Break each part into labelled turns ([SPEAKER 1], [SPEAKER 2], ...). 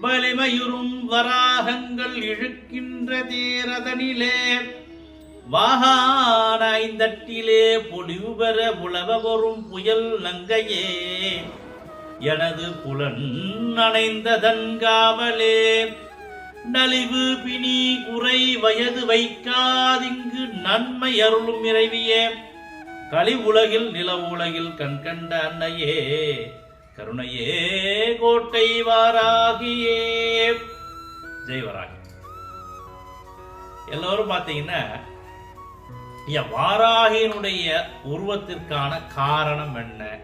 [SPEAKER 1] வலிமையுறும் வராகங்கள் இழுக்கின்ற தேரதனிலே. வாகான ஐந்தட்டிலே பொலிவு பெற புலவ வரும் புயல் நங்கையே. எனது புலன் அணைந்ததன் காவலே. நலிவு பிணி குறை வயது வைக்காதிங்கு நன்மை அருளும் இறைவியே. களி உலகில் நில உலகில் கண்கண்ட அன்னையே. கருணையே கோட்டை வாராகியே ஜெய்வராகி எல்லோரும் பார்த்தீங்கன்னா ஐயா, வாராகியினுடைய உருவத்திற்கான காரணம் என்ன?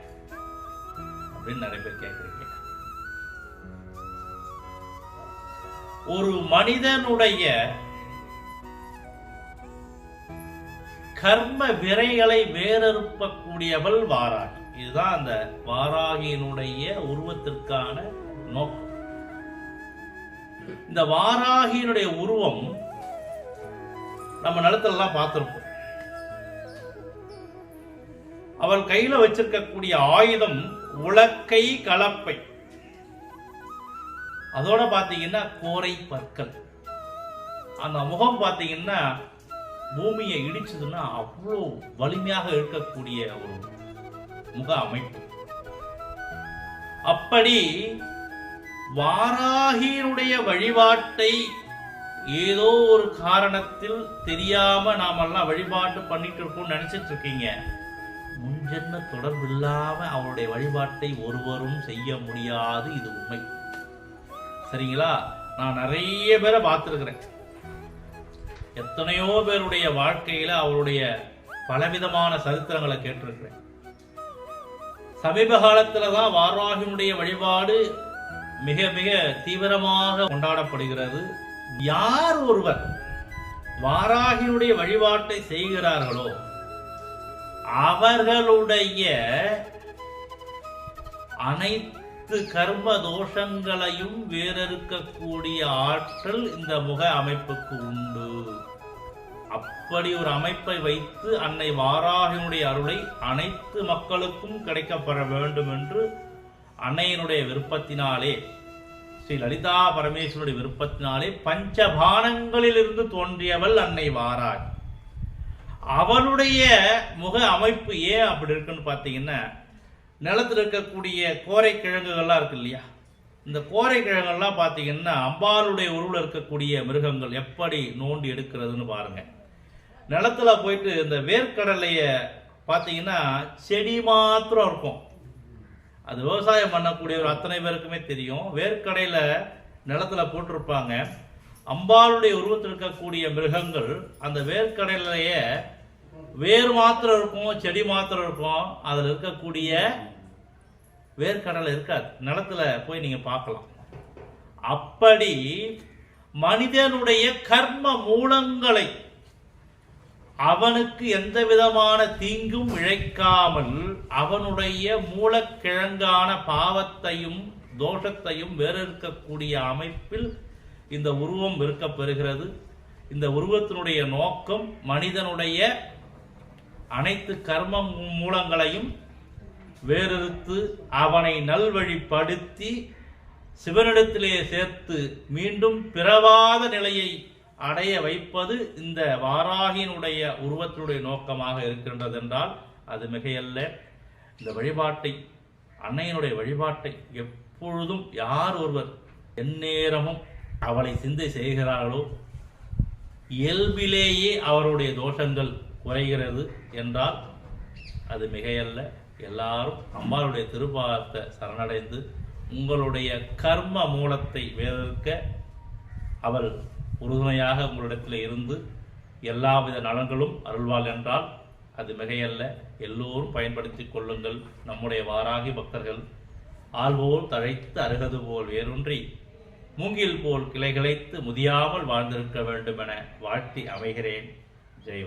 [SPEAKER 1] அப்படின்னு நிறைய பேர் கேட்குறீங்க. ஒரு மனிதனுடைய கர்ம விரைகளை வேறறுப்பக்கூடியவள் வாராகி. இதுதான் அந்த வாராகியினுடைய உருவத்திற்கான நோக்கம். இந்த வாராகியினுடைய உருவம் நம்ம நிலத்திலலாம் பார்த்திருப்போம். அவள் கையில வச்சிருக்கக்கூடிய ஆயுதம் உலக்கை கலப்பை. அதோட பார்த்தீங்கன்னா கோரை பற்கள். அந்த முகம் பார்த்தீங்கன்னா பூமியை இடிச்சதுன்னா அவ்வளோ வலிமையாக இருக்கக்கூடிய ஒரு முக அமைப்பு. அப்படி வாராகியினுடைய வழிபாட்டை ஏதோ ஒரு காரணத்தில் தெரியாம நாமெல்லாம் வழிபாட்டு பண்ணிட்டு இருக்கோம்னு நினைச்சிட்டு இருக்கீங்க. முன்ஜென்ம தொடர்பு இல்லாம அவருடைய வழிபாட்டை ஒருவரும் செய்ய முடியாது இது உண்மை. சரிங்களா? நான் நிறைய பேரை பார்த்துருக்கிறேன். எத்தனையோ பேருடைய வாழ்க்கையில அவருடைய பலவிதமான சரித்திரங்களை கேட்டிருக்கிறேன். சமீப காலத்துல தான் வாராகினுடைய வழிபாடு மிக மிக தீவிரமாக கொண்டாடப்படுகிறது. யார் ஒருவர் வாராகினுடைய வழிபாட்டை செய்கிறார்களோ அவர்களுடைய அனைத்து கர்ம தோஷங்களையும் வேறறுக்கக்கூடிய ஆற்றல் இந்த முக அமைப்புக்கு உண்டு. அப்படி ஒரு அமைப்பை வைத்து அன்னை வாராகினுடைய அருளை அனைத்து மக்களுக்கும் கிடைக்கப்பெற வேண்டும் என்று அன்னையினுடைய விருப்பத்தினாலே ஸ்ரீ லலிதா பரமேஸ்வருடைய விருப்பத்தினாலே பஞ்சபானங்களிலிருந்து தோன்றியவள் அன்னை வாராகி அவளுடைய முக அமைப்பு ஏன் அப்படி இருக்குன்னு பார்த்தீங்கன்னா நிலத்தில் இருக்கக்கூடிய கோரை கிழங்குகள்லாம் இருக்கு இல்லையா? இந்த கோரை கிழங்கெல்லாம் பார்த்தீங்கன்னா அம்பாளுடைய உருவில் இருக்கக்கூடிய மிருகங்கள் எப்படி நோண்டி எடுக்கிறதுன்னு பாருங்கள் நிலத்துல போயிட்டு இந்த வேர்க்கடலைய பார்த்தீங்கன்னா செடி மாத்திரம் இருக்கும். அது விவசாயம் பண்ணக்கூடிய ஒரு அத்தனை பேருக்குமே தெரியும். வேர்க்கடையில் நிலத்துல போட்டிருப்பாங்க. அம்பாளுடைய உருவத்தில் இருக்கக்கூடிய மிருகங்கள் அந்த வேர்க்கடையிலேயே வேர் மாத்திரம் இருக்கும் செடி மாத்திரம் இருக்கும். அதில் இருக்கக்கூடிய வேர்க்கடலை இருக்காது. நிலத்துல போய் நீங்கள் பார்க்கலாம். அப்படி மனிதனுடைய கர்ம மூலங்களை அவனுக்கு எந்த விதமான தீங்கும் இழைக்காமல் அவனுடைய மூலக்கிழங்கான பாவத்தையும் தோஷத்தையும் வேறறுக்கக்கூடிய அமைப்பில் இந்த உருவம் இருக்கப்பெறுகிறது இந்த உருவத்தினுடைய நோக்கம் மனிதனுடைய அனைத்து கர்ம மூலங்களையும் வேறறுத்து அவனை நல்வழிப்படுத்தி சிவனிடத்திலே சேர்த்து மீண்டும் பிறவாத நிலையை அடைய வைப்பது இந்த வாராகியினுடைய உருவத்தினுடைய நோக்கமாக இருக்கின்றது என்றால் அது மிகையல்ல. இந்த வழிபாட்டை அன்னையினுடைய வழிபாட்டை எப்பொழுதும் யார் ஒருவர் எந்நேரமும் அவளை சிந்தை செய்கிறார்களோ இயல்பிலேயே அவருடைய தோஷங்கள் குறைகிறது என்றால் அது மிகையல்ல. எல்லாரும் அம்மாளுடைய திருப்பாதத்தை சரணடைந்து உங்களுடைய கர்ம மூலத்தை வேதற்க அவள் உறுதுணையாக உங்களிடத்தில் இருந்து எல்லாவித நலன்களும் அருள்வாள் என்றால் அது மிகையல்ல. எல்லோரும் பயன்படுத்தி கொள்ளுங்கள். நம்முடைய வாராகி பக்தர்கள் ஆள்போல் தழைத்து அருகது போல் வேரூன்றி மூங்கில் போல் கிளைகிளைத்து முதியாமல் வாழ்ந்திருக்க வேண்டும் என வாழ்த்தி அமைகிறேன். ஜெய்